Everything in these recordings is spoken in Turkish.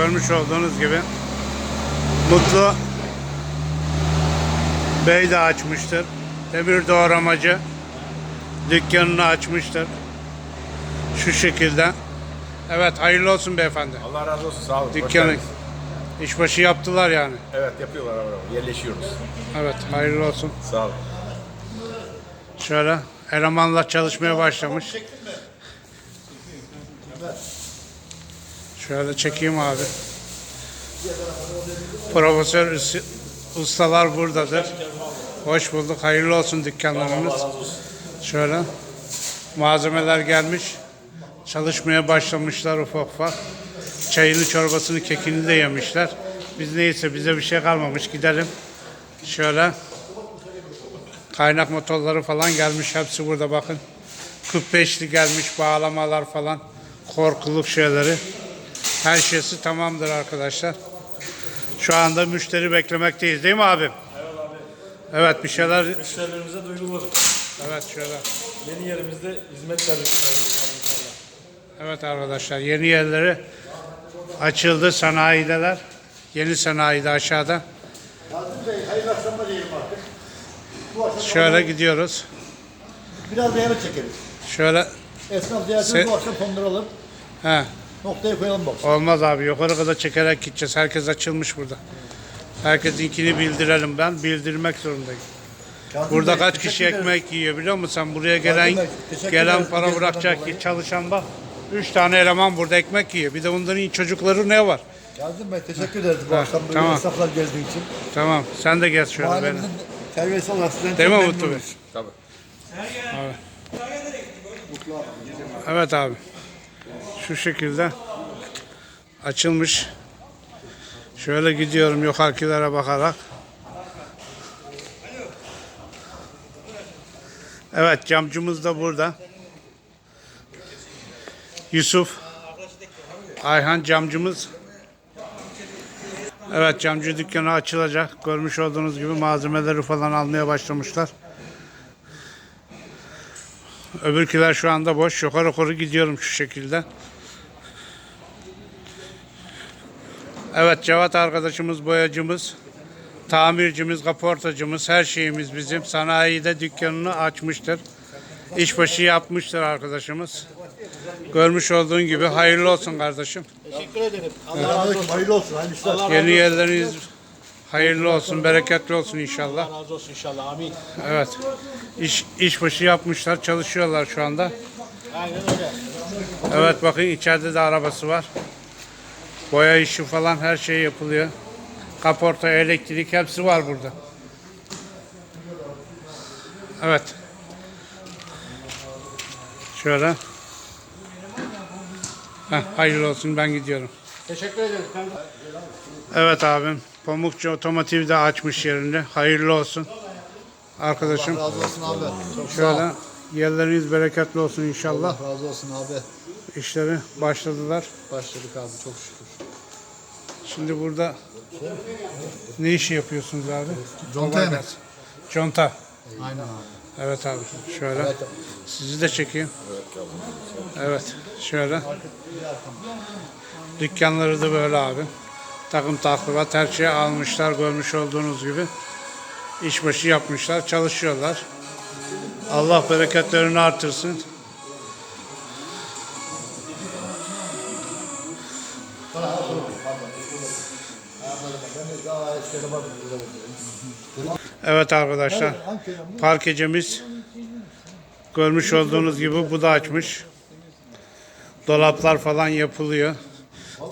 Görmüş olduğunuz gibi Mutlu Bey de açmıştır. Demir doğramacı dükkanını açmıştır. Şu şekilde. Evet hayırlı olsun beyefendi. Allah razı olsun sağ olun. Dükkanı işbaşı yaptılar yani. Evet yapıyorlar araba. Yerleşiyoruz. Evet hayırlı olsun. Sağ olun. Şöyle elemanlar çalışmaya başlamış. Şöyle çekeyim abi. Profesör ustalar buradadır. Hoş bulduk. Hayırlı olsun dükkanlarınız. Şöyle malzemeler gelmiş. Çalışmaya başlamışlar ufak ufak. Çayını, çorbasını, kekini de yemişler. Biz neyse bize bir şey kalmamış. Gidelim. Şöyle Kaynak motorları falan gelmiş. Hepsi burada bakın. 45'li gelmiş bağlamalar falan. Korkuluk şeyleri. Her şeysi tamamdır arkadaşlar. Şu anda müşteri beklemekteyiz değil mi abim? Evet bir şeyler. Müşterilerimize duyurulur. Evet şöyle. Yeni yerimizde hizmet verdik müşterilerimize. Evet arkadaşlar yeni yerleri açıldı sanayideler. Yeni sanayide aşağıda. Nazım Bey hayırlı akşamlar diyelim artık. Bu akşam Şöyle gidiyoruz. biraz da yemek çekeriz. Şöyle Esnaf ziyaretini Se- bu akşam konduralım. he, Noktaya koyalım bak. olmaz abi yukarı kadar çekerek gideceğiz. Herkes açılmış burada. Herkesinkini bildirelim ben. Bildirmek zorundayım. Kazım Burada Bey, kaç teşekkür kişi ederiz. ekmek yiyor biliyor musun? Sen buraya gelen Bey, teşekkür gelen ederiz bu para gezmeden bırakacak dolayı. çalışan bak. Üç tane eleman burada ekmek yiyor. Bir de onların çocukları ne var? Kazım Bey teşekkür ederiz bu Ha, akşam böyle tamam. esnaflar geldiği için. Tamam sen de gel şöyle beni. Mahallemizin terbiyesi olarak sizden Değil çok mi Mutlu Bey? Tabii. Evet abi. Şu şekilde açılmış. Şöyle gidiyorum yukarıkilere bakarak. Evet camcımız da burada. Yusuf Ayhan camcımız. Evet camcı dükkanı açılacak. Görmüş olduğunuz gibi malzemeleri falan almaya başlamışlar. Öbürküler şu anda boş. Yukarı yukarı gidiyorum şu şekilde. Evet Cevat arkadaşımız boyacımız, tamircimiz, kaportacımız, her şeyimiz bizim. Sanayide dükkanını açmıştır. İşbaşı yapmıştır arkadaşımız. Görmüş olduğun gibi hayırlı olsun kardeşim. Teşekkür ederim. Allah razı olsun. Hayırlı olsun. Hayırlı işler. Yeni yerleriniz hayırlı olsun, bereketli olsun inşallah. razı olsun inşallah. Amin. Evet. İş, işbaşı yapmışlar, çalışıyorlar şu anda. Aynen öyle. Evet bakın içeride de arabası var. Boya işi falan her şey yapılıyor. Kaporta, elektrik hepsi var burada. Evet. Şöyle. Heh, hayırlı olsun ben gidiyorum. Teşekkür ederim. Evet abim. Pamukçu Otomotiv de açmış yerini. Hayırlı olsun. Arkadaşım. Razı olsun abi. Çok. Şöyle yerleriniz bereketli olsun inşallah. Allah razı olsun abi. İşleri başladılar. Başladık abi çok şükür. Şimdi burada ne işi yapıyorsunuz abi? Conta Kolay gelsin. Conta. Aynen abi. Evet abi. Şöyle. Sizi de çekeyim. Evet. Şöyle. Dükkanları da böyle abi. Takım taklivat her şeyi almışlar görmüş olduğunuz gibi. İşbaşı yapmışlar. Çalışıyorlar. Allah bereketlerini artırsın. Evet arkadaşlar. Parkecimiz görmüş olduğunuz gibi bu da açmış. Dolaplar falan yapılıyor.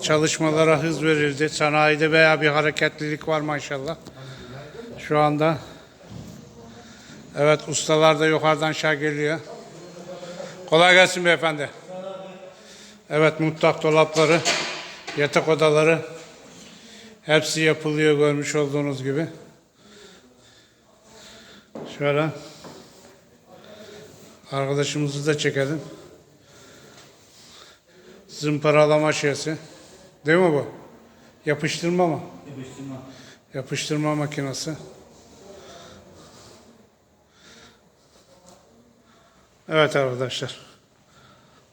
Çalışmalara hız verildi. Sanayide veya bir hareketlilik var maşallah. Şu anda Evet ustalar da yukarıdan aşağı geliyor. Kolay gelsin beyefendi. Evet mutfak dolapları, yatak odaları hepsi yapılıyor görmüş olduğunuz gibi. Şöyle arkadaşımızı da çekelim. Zımparalama şeysi. Değil mi bu? Yapıştırma mı? Yapıştırma. Yapıştırma makinesi. Evet arkadaşlar.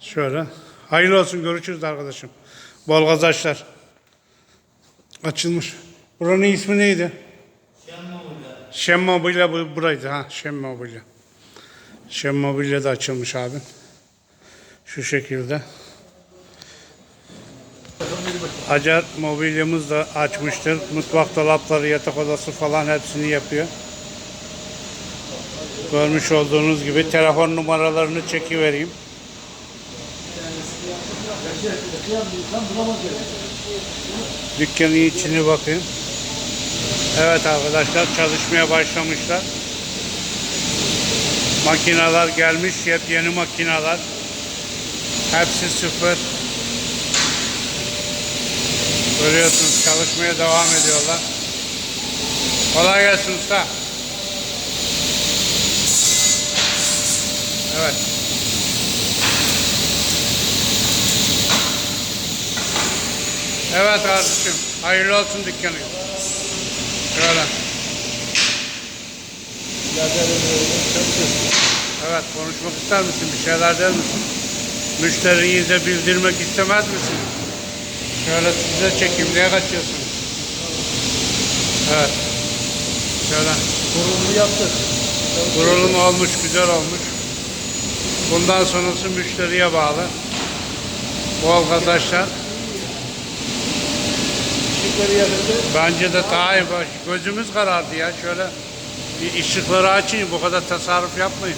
Şöyle. Hayırlı olsun görüşürüz arkadaşım. Bol kazançlar. Açılmış. Buranın ismi neydi? Şem Mobilya bu buraydı ha. Şem Mobilya. Şem Mobilya da açılmış abi. Şu şekilde. Acar mobilyamız da açmıştır. Mutfak dolapları, yatak odası falan hepsini yapıyor. Görmüş olduğunuz gibi telefon numaralarını çekivereyim. Dükkanın içine bakın. Evet arkadaşlar çalışmaya başlamışlar. Makineler gelmiş, yepyeni makineler. Hepsi sıfır. Görüyorsunuz çalışmaya devam ediyorlar. Kolay gelsin usta. Evet. Evet kardeşim. Hayırlı olsun dükkanı. Şöyle. Evet konuşmak ister misin? Bir şeyler der misin? Müşterinize bildirmek istemez misin? Şöyle size çekeyim. Neye kaçıyorsunuz? Evet. Şöyle. Kurulumu yaptık. Kurulum olmuş, güzel olmuş. Bundan sonrası müşteriye bağlı. Bol kazançlar. Işıkları yakıldı. Bence de daha iyi. Gözümüz karardı ya. Şöyle ışıkları açın. Bu kadar tasarruf yapmayın.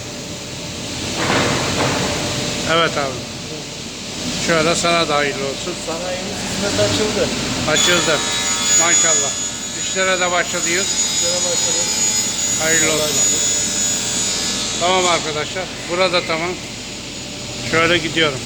Evet abi. Şöyle sana da hayırlı olsun. Sanayimiz hizmet açıldı. Açıldı. Maşallah. İşlere de başladıyız. İşlere başladık. Hayırlı olsun. Tamam arkadaşlar. Burada tamam. Şöyle gidiyorum.